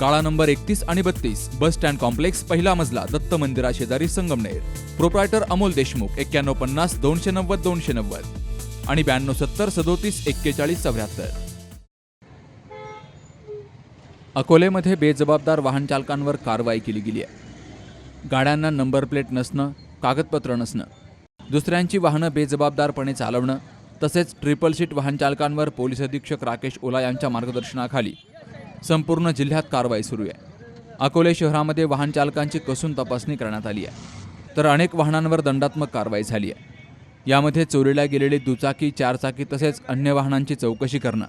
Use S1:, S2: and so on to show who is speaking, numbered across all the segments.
S1: काळा नंबर एकतीस आणि बत्तीस बस स्टँड कॉम्प्लेक्स पहिला मजला दत्त मंदिरा शेजारी संगमनेर. प्रोप्रायटर अमोल देशमुख एक्क्याण्णव पन्नास दोनशे नव्वद दोनशे नव्वद. आणि ब्याण्णव सत्तर सदोतीस एक्केचाळीस चौऱ्याहत्तर. अकोलेमध्ये बेजबाबदार वाहनचालकांवर कारवाई केली गेली आहे. गाड्यांना नंबर प्लेट नसणं कागदपत्र नसणं. दुसऱ्यांची वाहनं बेजबाबदारपणे चालवणं तसेच ट्रिपल सीट वाहनचालकांवर पोलीस अधीक्षक राकेश ओला यांच्या मार्गदर्शनाखाली संपूर्ण जिल्ह्यात कारवाई सुरू आहे. अकोले शहरामध्ये वाहन चालकांची कसून तपासणी करण्यात आली आहे. तर अनेक वाहनांवर दंडात्मक कारवाई झाली आहे. यामध्ये चोरीला गेलेली दुचाकी चारचाकी तसेच अन्य वाहनांची चौकशी करणं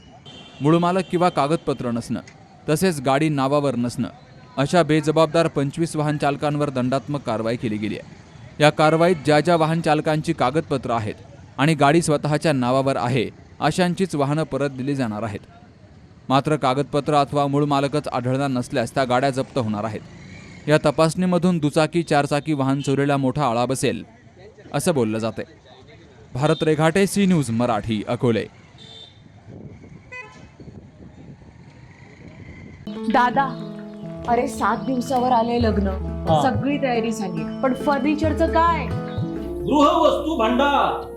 S1: मूळमालक किंवा कागदपत्र नसणं तसेच गाडी नावावर नसणं अशा बेजबाबदार पंचवीस वाहन चालकांवर दंडात्मक कारवाई केली गेली आहे. या कारवाईत ज्या ज्या वाहन चालकांची कागदपत्र आहेत आणि गाडी स्वतःच्या नावावर आहे अशांचीच वाहनं परत दिली जाणार आहेत. मात्र कागदपत्र अथवा मूळ मालकच आढळणार नसल्यास त्या गाड्या जप्त होणार आहेत. या तपासणीमधून दुचाकी चारचाकी वाहन चोरीला मोठा आळा बसेल असं बोललं जाते भारत रेघाटे सी न्यूज मराठी अकोले.
S2: दादा अरे सात दिवसावर आले लग्न. सगळी तयारी झाली पण फर्निचरचं काय?
S3: गृहवस्तू भांडार.